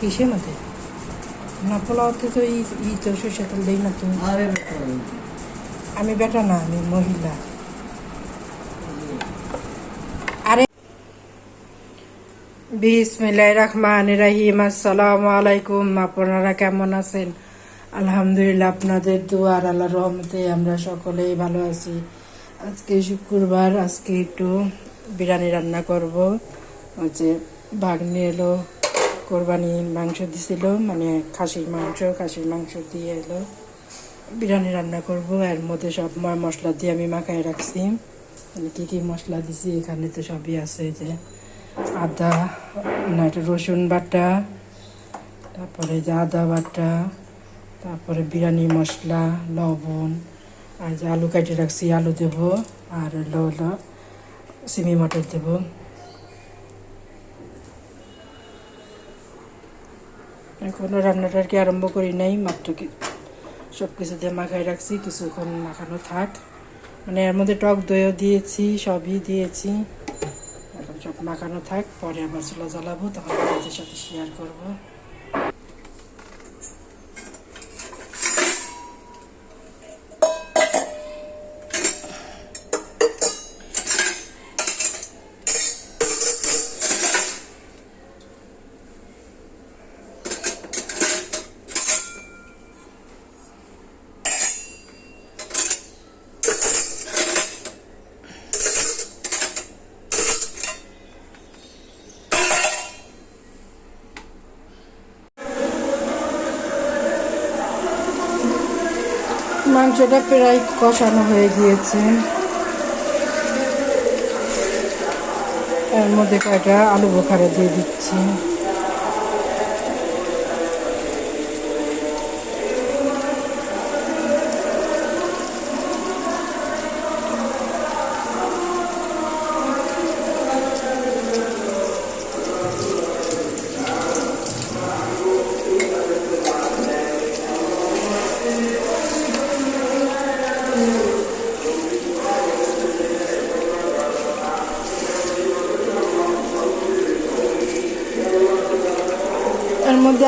কিসের মধ্যে? না পোলাওতে তো ই তো সরষে তেল দেই না তুমি। আমি বেটা না আমি মহিলা। আরে। বিসমিল্লাহির রহমানির রহিম। আসসালামু আলাইকুম। আপনারা কেমন আছেন? আলহামদুলিল্লাহ আপনাদের দুয়ার আল্লাহ রহমতে আমরা সকলেই ভালো আছি। আজকে শুক্রবার আজকে একটু বিরিয়ানি রান্না করব। হচ্ছে ভাগ্নি এলো, কোরবানি মাংস দিছিল মানে খাসির মাংস খাসির মাংস দিয়ে এলো। বিরিয়ানি রান্না করব, এর মধ্যে সব মশলা দিয়ে আমি মাখায় রাখছি। মানে কী কী মশলা দিছি, এখানে তো সবই আছে যে আদা, না, এটা রসুন বাটা, তারপরে যে আদা বাটা, তারপরে বিরিয়ানি মশলা, লবণ, আর যে আলু কেটে রাখছি, আলু দেবো, আর হলো হলো সিমি মটর দেবো। এখনও রান্নাটা আর কি আরম্ভ করি নাই, মাত্র কি সব কিছু দিয়ে মাখায় রাখছি, কিছুক্ষণ মাখানো থাক। মানে এর মধ্যে টক দইও দিয়েছি, সবই দিয়েছি। এখন সব মাখানো থাক, পরে আবার চুলা জ্বালাবো তখন সাথে শেয়ার করব। মাংসটা প্রায় কষানো হয়ে গিয়েছে। এর মধ্যে কয়টা আলু বোখারা দিয়ে দিচ্ছি।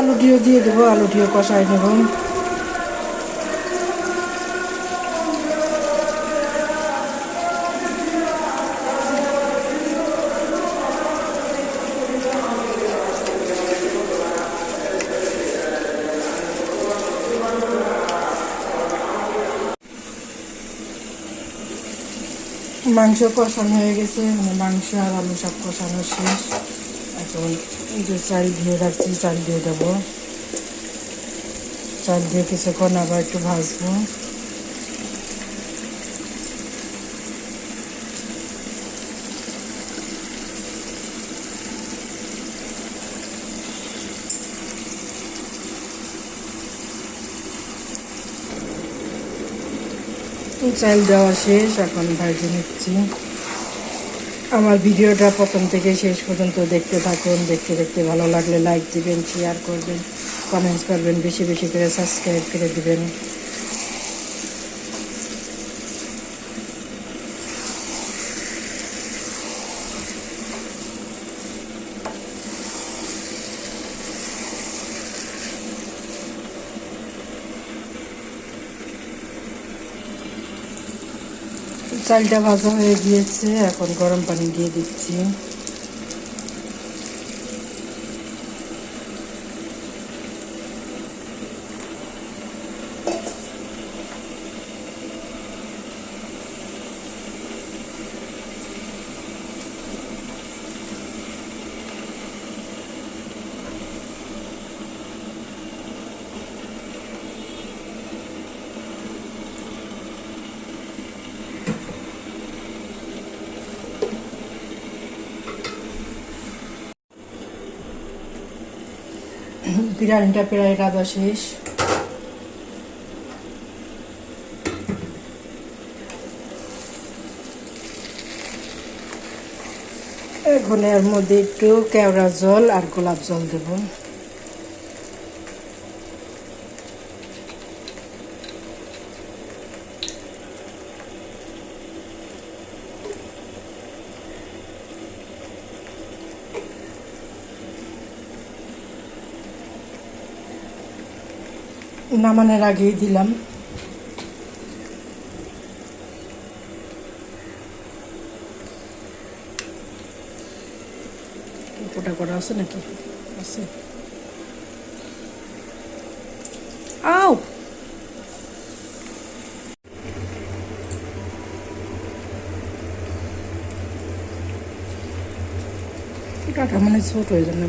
আলুটিও দিয়ে দেবো আলুটিও কষাই নেব। মাংস কষানো হয়ে গেছে মানে মাংস আর আলু সব কষানো শেষ। এখন চাল দিয়ে রাখছি, চাল দিয়ে দেবো। চাল দিয়ে কিছুক্ষণ আবার একটু ভাজবো। চাল দেওয়া শেষ, এখন ভাজে নিচ্ছি। আমার ভিডিওটা প্রথম থেকে শেষ পর্যন্ত দেখতে থাকুন, দেখতে দেখতে ভালো লাগলে লাইক দিবেন শেয়ার করবেন কমেন্টস করবেন, বেশি বেশি করে সাবস্ক্রাইব করে দিবেন। চালটা ভাজা হয়ে গিয়েছে এখন গরম পানি দিয়ে দিচ্ছি। বিরিয়ানিটা প্রায় রাধা শেষ। এখন এর মধ্যে একটু কেওড়া জল আর গোলাপ জল দেবো। নামানোর আগেই দিলাম। কোটা করা আছে নাকি? আছে। আও কোটাটা মানে ছোট হয়ে যাবে।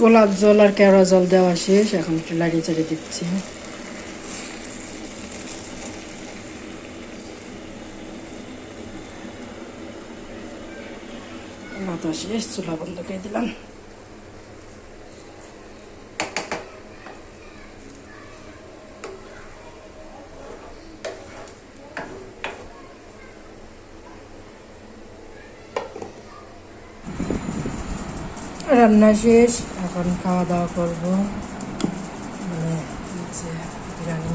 গোলাপ জল আর কেওড়া জল দেওয়া শেষ, এখন একটু লাগিয়ে চালিয়ে দিচ্ছি। বাতাস শেষ, চুলা বন্ধ করে দিলাম। রান্না শেষ এখন খাওয়া দাওয়া করব। মানে বিরিয়ানি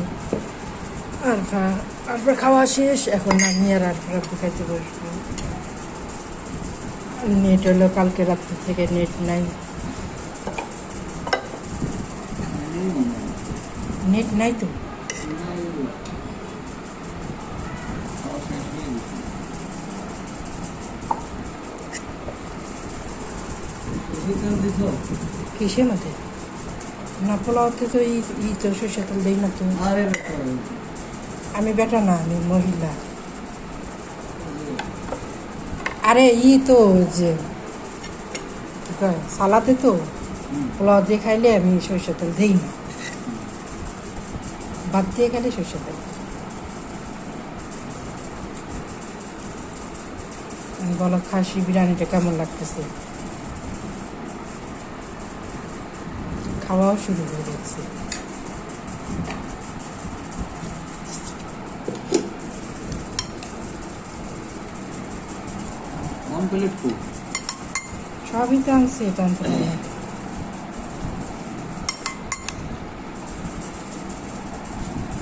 আরফা আরফা খাওয়া শেষ এখন আমি আর আরফা রাখতে খাইতে বসবো। নেট হলো কালকে রাত্রি থেকে নেট নাই। নেট নাই তো? কিসে মধ্যে? না পোলাওতে তো ই তো সরষে তেল দেই না তুমি আমি বেটা না আমি মহিলা। আরে ই তো যে সালাতে তো পোলাও দিয়ে খাইলে আমি সরষে তেল দিই না। ভাত দিয়ে খাইলে সরষে তেল। বলো খাসি বিরিয়ানিটা কেমন লাগতেছে? খাওয়াও শুরু হয়ে গেছে সবই তো আনছে এটা আনতে পারি।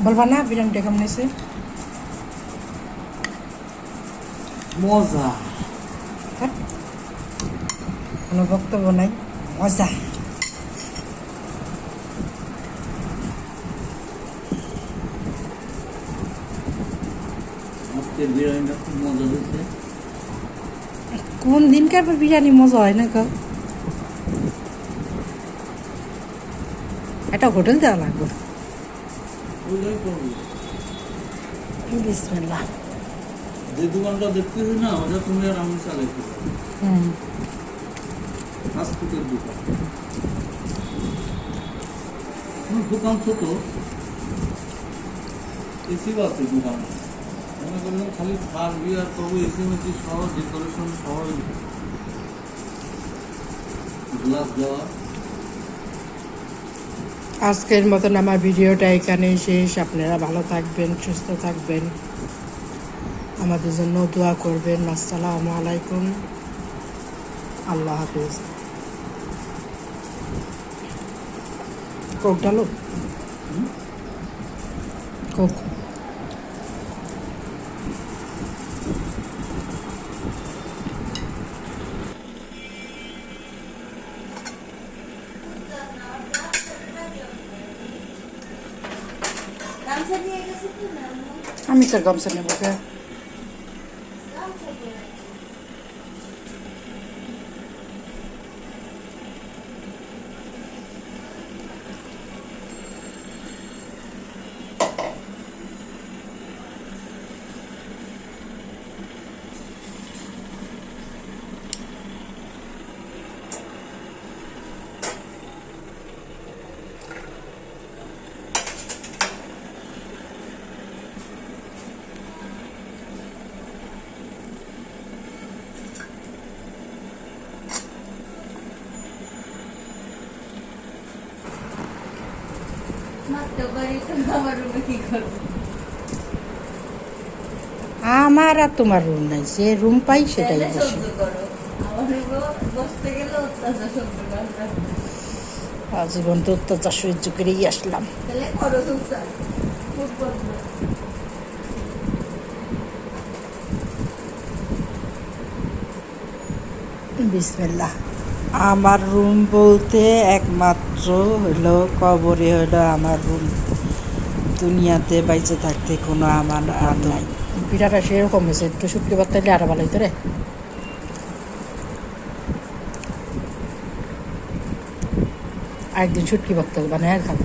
বলবা না বিরিয়ানিটা কেমন হয়েছে? মজা। হ্যাঁ? কোনো বক্তব্য নাই? মজা। আজকের বিরিয়ানিটা খুব মজা হয়েছে। কোন দিনকার বিরিয়ানি মজা হয় না গো? একটা হোটেল দেওয়া লাগবে। বিসমিল্লাহ। যে দোকানটা দেখতেছি না ওটা তুমি আর আমি চালাইতে হুম। ফাস্টফুডের দোকান। দোকান ছোট। এসি আছে দোকান? খালি তবু সহ ডেকোরেশন সহ গ্লাস দেওয়া। আজকের মতন আমার ভিডিওটা এখানেই শেষ। আপনারা ভালো থাকবেন সুস্থ থাকবেন। আমাদের জন্য দোয়া করবেন। আসসালামু আলাইকুম। আল্লাহ হাফিজ। কোক ডালো কোক গামছা দিয়ে গেছে কি না আমি তো গামছা নেব কে আমার আর তোমার রুম নাই যে রুম পাই সেটাই বসি। আজীবন তো অত্যাচার সহ্য করেই আসলাম। বিসমিল্লাহ। আমার রুম বলতে একমাত্র হলো কবরে হলো আমার রুম। দুনিয়াতে বাইচে থাকতে কোনো আমার আর নাই। পিঠাটা সেরকম হয়েছে। একটু শুক্রবার তাইলে আরও ভালো হইতো রে। একদিন ছুটকি বক্তব্য বানায় খাব।